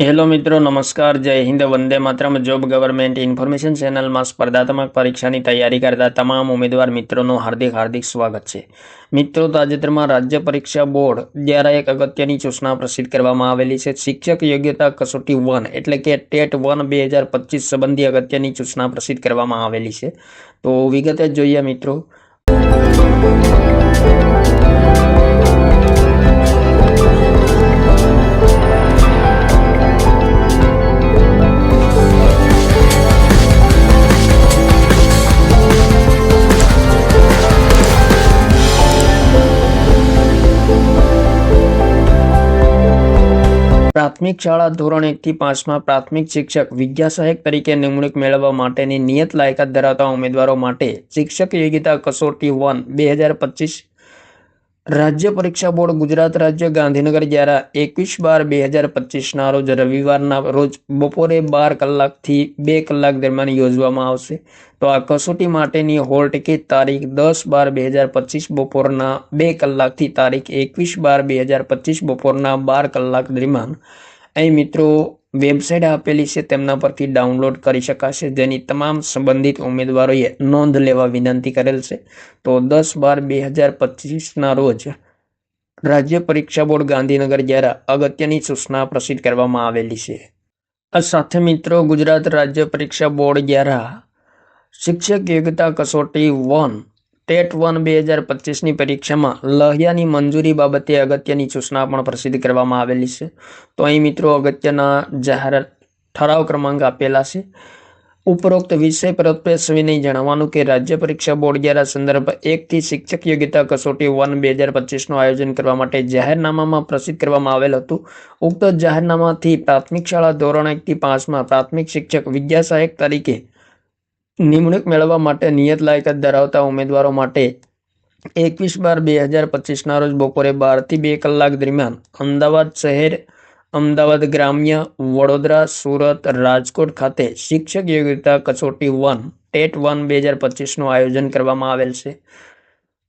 Hello મિત્રો, નમસ્કાર, Jai Hind, Vande Mataram. Job government information ચેનલમાં સ્પર્ધાત્મક પરીક્ષાની તૈયારી કરતા તમામ ઉમેદવાર મિત્રોનું હાર્દિક હાર્દિક સ્વાગત છે. મિત્રો, તાજેતરમાં રાજ્ય પરીક્ષા બોર્ડ દ્વારા એક અગત્યની સૂચના પ્રસિદ્ધ કરવામાં આવેલી છે. શિક્ષક યોગ્યતા કસોટી વન એટલે કે ટેટ વન બે હજાર પચીસ સંબંધી અગત્યની સૂચના પ્રસિદ્ધ કરવામાં આવેલી છે. તો વિગતે જોઈએ મિત્રો. પ્રાથમિક શાળા ધોરણ એકથી પાંચમાં પ્રાથમિક શિક્ષક વિદ્યા સહાયક તરીકે નિમણૂક મેળવવા માટેની નિયત લાયકાત ધરાવતા ઉમેદવારો માટે શિક્ષક યોગ્યતા કસોટી વન બે હજાર પચીસ રાજ્ય પરીક્ષા બોર્ડ ગુજરાત રાજ્ય ગાંધીનગર દ્વારા એકવીસ બાર બે હજાર પચીસના રોજ રવિવારના રોજ બપોરે બાર કલાકથી બે કલાક દરમિયાન યોજવામાં આવશે. તો આ કસોટી માટેની હોલ ટિકિટ તારીખ દસ બાર બે હજાર પચીસ બપોરના બે કલાકથી તારીખ એકવીસ બાર બે હજાર પચીસ બપોરના બાર કલાક દરમિયાન. અહીં મિત્રો વેબસાઇટ આપેલી છે, તેમના પરથી ડાઉનલોડ કરી શકાશે. જેની તમામ સંબંધિત ઉમેદવારોએ નોંધ લેવા વિનંતી કરેલ છે. તો દસ બાર બે હજાર પચીસના રોજ રાજ્ય પરીક્ષા બોર્ડ ગાંધીનગર દ્વારા અગત્યની સૂચના પ્રસિદ્ધ કરવામાં આવેલી છે. આ સાથે મિત્રો, ગુજરાત રાજ્ય પરીક્ષા બોર્ડ દ્વારા શિક્ષક યોગ્યતા કસોટી વન ટેટ વન બે હજાર પચીસની પરીક્ષામાં લહિયાની મંજૂરી બાબતે અગત્યની સૂચના પણ પ્રસિદ્ધ કરવામાં આવેલી છે. તો અહીં મિત્રો અગત્યના જાહેર ઠરાવ ક્રમાંક આપેલા છે. ઉપરોક્ત વિષય પરત્વે વિનય જણાવવાનું કે રાજ્ય પરીક્ષા બોર્ડ દ્વારા સંદર્ભ એકથી શિક્ષક યોગ્યતા કસોટી વન બે હજાર પચીસનું આયોજન કરવા માટે જાહેરનામામાં પ્રસિદ્ધ કરવામાં આવેલ હતું. ઉક્ત જાહેરનામાથી પ્રાથમિક શાળા ધોરણ એકથી પાંચમાં પ્રાથમિક શિક્ષક વિદ્યા સહાયક તરીકે નિમણૂક મેળવવા માટે નિયત લાયકાત ધરાવતા ઉમેદવારો માટે એકવીસ બાર બે હજાર પચીસના રોજ બપોરે બારથી બે કલાક દરમિયાન અમદાવાદ શહેર, અમદાવાદ ગ્રામ્ય, વડોદરા, સુરત, રાજકોટ ખાતે શિક્ષક યોગ્યતા કસોટી વન, ટેટ વન બે હજાર પચીસનું આયોજન કરવામાં આવેલ છે.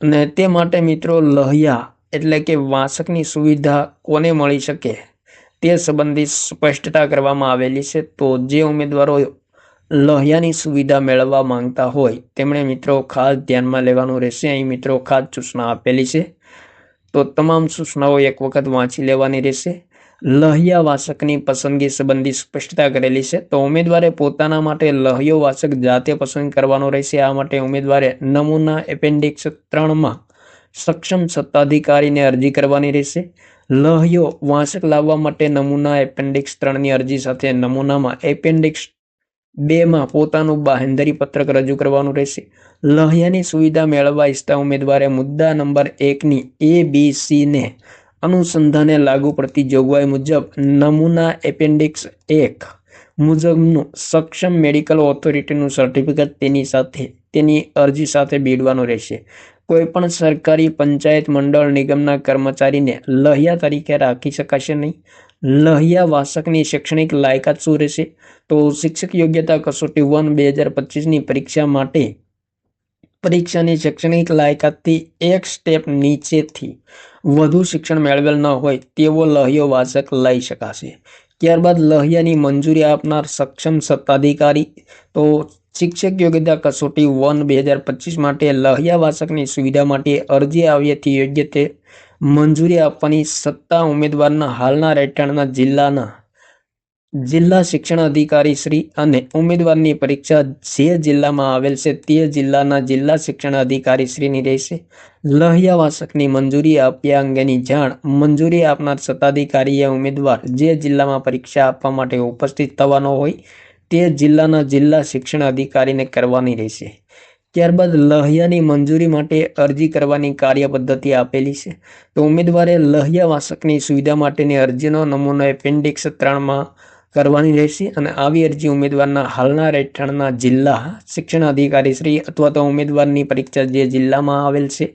અને તે માટે મિત્રો લહિયા એટલે કે વાસકની સુવિધા કોને મળી શકે તે સંબંધિત સ્પષ્ટતા કરવામાં આવેલી છે. તો જે ઉમેદવારો લહ્યાની સુવિધા મેળવવા માંગતા હોય, તેમણે મિત્રો ખાસ ધ્યાનમાં લેવાનું રહેશે. અહીં મિત્રો ખાસ સૂચના આપેલી છે. તો તમામ સૂચનાઓ એક વખત વાંચી લેવાની રહેશે. લહિયા વાસકની પસંદગી સંબંધી સ્પષ્ટતા કરેલી છે. તો ઉમેદવારે પોતાના માટે લહિયો વાસક જાતે પસંદ કરવાનો રહેશે. આ માટે ઉમેદવારે નમૂના એપેન્ડિક્સ ત્રણમાં સક્ષમ સત્તાધિકારીને અરજી કરવાની રહેશે. લહિયો વાંસક લાવવા માટે નમૂના એપેન્ડિક્સ ત્રણની અરજી સાથે નમૂનામાં એપેન્ડિક્સ બેમાં પોતાનું બાહેંધરી પત્રક રજૂ કરવાનું રહેશે. લહ્યાની સુવિધા મેળવવા ઈચ્છતા ઉમેદવારે મુદ્દા નંબર એકની એ, બી સીને અનુસંધાને લાગુ પડતી જોગવાઈ મુજબ નમૂના એપેન્ડિક્સ એક મુજબનું સક્ષમ મેડિકલ ઓથોરિટીનું સર્ટિફિકેટ તેની સાથે, તેની અરજી સાથે બીડવાનું રહેશે. કોઈપણ સરકારી પંચાયત મંડળ નિગમના કર્મચારીને લહિયા તરીકે રાખી શકાશે નહીં. લહ્યા વાસકની શૈક્ષણિક લાયકાત શું રહેશે? તો શિક્ષક યોગ્યતા કસોટી વન બે હજાર પચીસની પરીક્ષા માટે પરીક્ષાની શૈક્ષણિક લાયકાતથી એક સ્ટેપ નીચેથી વધુ શિક્ષણ મેળવેલ ન હોય તેવો લહ્યો વાચક લઈ શકાશે. ત્યારબાદ લહિયાની મંજૂરી આપનાર સક્ષમ સત્તાધિકારી. તો શિક્ષક યોગ્યતા કસોટી વન બે હજાર પચીસ માટે લહિયા વાચકની સુવિધા માટે અરજી આવ્યાથી યોગ્ય તે મંજૂરી આપવાની સત્તા ઉમેદવારના હાલના રહેઠાણના જિલ્લાના જિલ્લા શિક્ષણ અધિકારી શ્રી અને ઉમેદવારની પરીક્ષા જે જિલ્લામાં આવેલ છે તે જિલ્લાના જિલ્લા શિક્ષણ અધિકારી શ્રીની રહેશે. લહિયાવાસકની મંજૂરી આપ્યા અંગેની જાણ મંજૂરી આપનાર સત્તાધિકારીએ ઉમેદવાર જે જિલ્લામાં પરીક્ષા આપવા માટે ઉપસ્થિત થવાનો હોય તે જિલ્લાના જિલ્લા શિક્ષણ અધિકારીને કરવાની રહેશે. ત્યારબાદ લહિયાની મંજૂરી માટે અરજી કરવાની કાર્ય પદ્ધતિ આપેલી છે. તો ઉમેદવારે લહિયા વાસકની સુવિધા માટેની અરજીનો નમૂનો એપેન્ડિક્સ ત્રણમાં કરવાની રહેશે અને આવી અરજી ઉમેદવારના હાલના રહેઠાણના જિલ્લા શિક્ષણ અધિકારી શ્રી અથવા તો ઉમેદવારની પરીક્ષા જે જિલ્લામાં આવેલ છે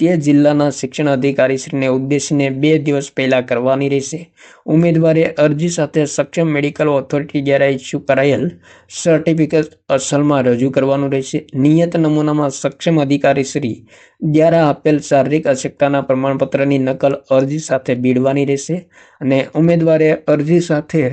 તે જિલ્લાના શિક્ષણ અધિકારીશ્રીને ઉદ્દેશીને બે દિવસ પહેલાં કરવાની રહેશે. ઉમેદવારે અરજી સાથે સક્ષમ મેડિકલ ઓથોરિટી દ્વારા ઇસ્યુ કરાયેલ સર્ટિફિકેટ અસલમાં રજૂ કરવાનું રહેશે. નિયત નમૂનામાં સક્ષમ અધિકારીશ્રી દ્વારા આપેલ શારીરિક અશક્તતાના પ્રમાણપત્રની નકલ અરજી સાથે બીડવાની રહેશે અને ઉમેદવારે અરજી સાથે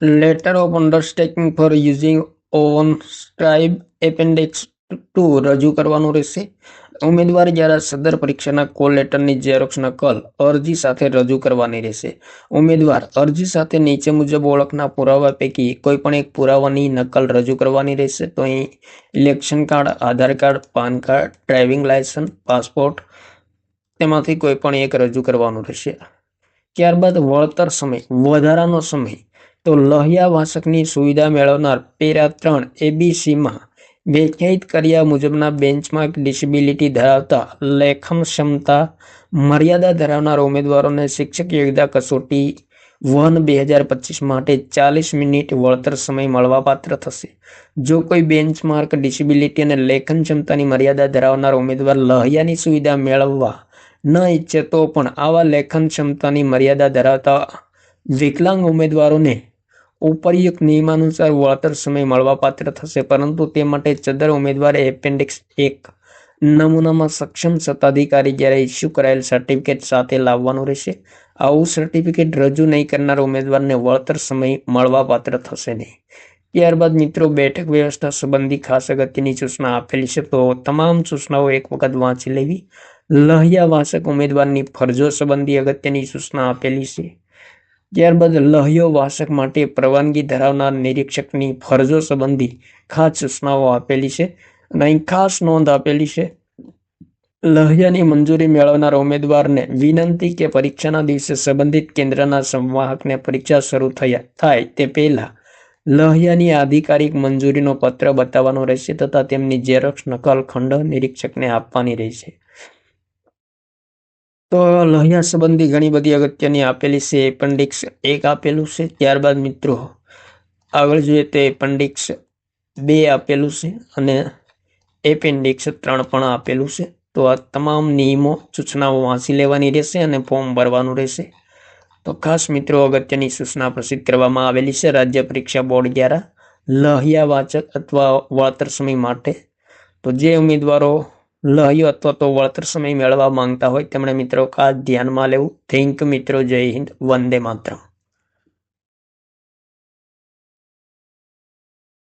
letter of understanding for using own scribe appendix two રજૂ કરવાનું રહેશે. ઉમેદવાર જ્યારે સદર પરીક્ષાના કોલ લેટરની ઝેરોક્ષ નકલ અરજી સાથે રજૂ કરવાની રહેશે. ઉમેદવાર અરજી સાથે નીચે મુજબ ઓળખના પુરાવા પૈકી કોઈ પણ એક પુરાવાની નકલ રજૂ કરવાની રહેશે. તો અહીં election card, Aadhaar card, PAN card, driving licence, passport તેમાંથી કોઈ પણ એક રજૂ કરવાનું રહેશે. ત્યારબાદ વળતર સમય. વધારાનો સમય. તો લહિયા વાસકની સુવિધા મેળવનાર પેરા ત્રણ એબીસીમાં વ્યાખ્યાયિત કર્યા મુજબના બેન્ચમાર્ક ડિસેબિલિટી ધરાવતા લેખન ક્ષમતા મર્યાદા ધરાવનાર ઉમેદવારોને શિક્ષક યોગ્યતા કસોટી વન બે હજાર પચીસ માટે ચાલીસ મિનિટ વળતર સમય મળવાપાત્ર થશે. જો કોઈ બેન્ચમાર્ક ડિસેબિલિટી અને લેખન ક્ષમતાની મર્યાદા ધરાવનાર ઉમેદવાર લહિયાની સુવિધા મેળવવા ન ઈચ્છે તો પણ આવા લેખન ક્ષમતાની મર્યાદા ધરાવતા વિકલાંગ ઉમેદવારોને ઉપરયુક્ત નિયમાનુસાર વળતર સમય મળવાપાત્ર થશે, પરંતુ તે માટે ચદર ઉમેદવારે એપેન્ડિક્સ એક નમૂનામાં સક્ષમ સત્તાધિકારી જ્યારે ઇસ્યુ કરાયેલ સર્ટિફિકેટ સાથે લાવવાનું રહેશે. આવું સર્ટિફિકેટ રજૂ નહીં કરનાર ઉમેદવારને વળતર સમય મળવાપાત્ર થશે નહીં. ત્યારબાદ મિત્રો, બેઠક વ્યવસ્થા સંબંધી ખાસ અગત્યની સૂચના આપેલી છે, તો તમામ સૂચનાઓ એક વખત વાંચી લેવી. લહિયાવાસક ઉમેદવારની ફરજો સંબંધી અગત્યની સૂચના આપેલી છે. ત્યારબાદ લહ્યો વાસક માટે પરવાનગી ધરાવનાર નિરીક્ષકની ફરજો સંબંધી ખાસ સૂચનાઓ આપેલી છે અને અહીં ખાસ નોંધ આપેલી છે. લહ્યાની મંજૂરી મેળવનાર ઉમેદવારને વિનંતી કે પરીક્ષાના દિવસે સંબંધિત કેન્દ્રના સંવાહકને પરીક્ષા શરૂ થયા થાય તે પહેલાં લહ્યાની આધિકારિક મંજૂરીનો પત્ર બતાવવાનો રહેશે તથા તેમની ઝેરોક્ષ નકલ ખંડ નિરીક્ષકને આપવાની રહેશે. તો લોહિયા સંબંધી ઘણી બધી અગત્યની આપેલી છે એપેન્ડિક્સ એક આપેલું છે, ત્યારબાદ મિત્રો આગળ જોઈએ તો એપેન્ડિક્સ બે આપેલું છે અને એપેન્ડિક્સ ત્રણ પણ આપેલું છે. તો આ તમામ નિયમો, સૂચનાઓ વાંચી લેવાની રહેશે અને ફોર્મ ભરવાનું રહેશે. તો ખાસ મિત્રો અગત્યની સૂચના પ્રસિદ્ધ કરવામાં આવેલી છે, રાજ્ય પરીક્ષા બોર્ડ દ્વારા લહિયા વાચક અથવા વળતર સમય માટે. તો જે ઉમેદવારો લહ્યો અથવા તો વળતર સમય મેળવવા માંગતા હોય, તેમણે મિત્રો ખાસ ધ્યાનમાં લેવું? થેન્ક મિત્રો, જય હિન્દ, વંદે માતરમ.